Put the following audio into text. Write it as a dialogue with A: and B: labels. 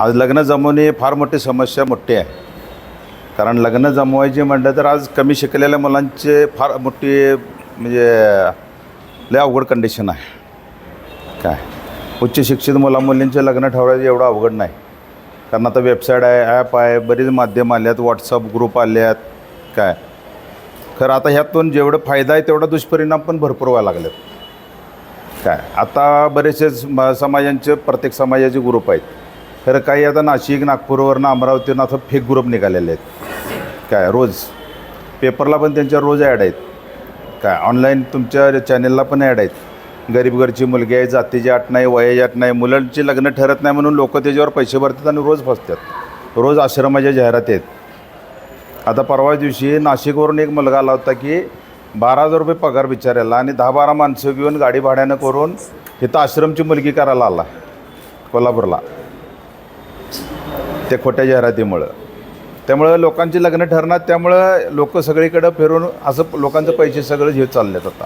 A: आज लग्न जमवणे फार मोठी समस्या मोठी आहे. कारण लग्न जमवायचे म्हटलं तर आज कमी शिकलेल्या मुलांचे फार मोठी म्हणजे लय अवघड कंडिशन आहे. काय? उच्च शिक्षित मुला मुलींचे लग्न ठरवायचं एवढं अवघड नाही. कारण आता वेबसाईट आहे ॲप आहे बरीच माध्यम आले आहेत व्हॉट्सअप ग्रुप आले आहेत. काय? खरं आता ह्यातून जेवढं फायदा आहे तेवढा दुष्परिणाम पण भरपूर व्हायला लागलेत. काय? आता बरेचसे समाजांचे प्रत्येक समाजाचे ग्रुप आहेत. खरं काही आता नाशिक नागपूरवरनं अमरावतीवरनं असं फेक ग्रुप निघालेले आहेत. काय रोज. पेपरला पण त्यांच्या रोज ॲड आहेत. काय ऑनलाईन तुमच्या चॅनेलला पण ॲड आहेत. गरीब घरची मुलगी आहे जातीची आट नाही वयाची आट नाही मुलांची लग्न ठरत नाही म्हणून लोक त्याच्यावर पैसे भरतात आणि रोज फसतात. रोज आश्रमाच्या जाहिराती आहेत. आता परवा दिवशी नाशिकवरून एक मुलगा आला होता की बारा हजार रुपये पगार विचारायला आणि दहा बारा माणसं घेऊन गाडी भाड्यानं करून इथं आश्रमची मुलगी करायला आला कोल्हापूरला. त्या खोट्या जाहिरातीमुळं. त्यामुळं लोकांची लग्न ठरणार त्यामुळं लोक सगळीकडं फिरून असं लोकांचे पैसे सगळं घेत चाललेत आता.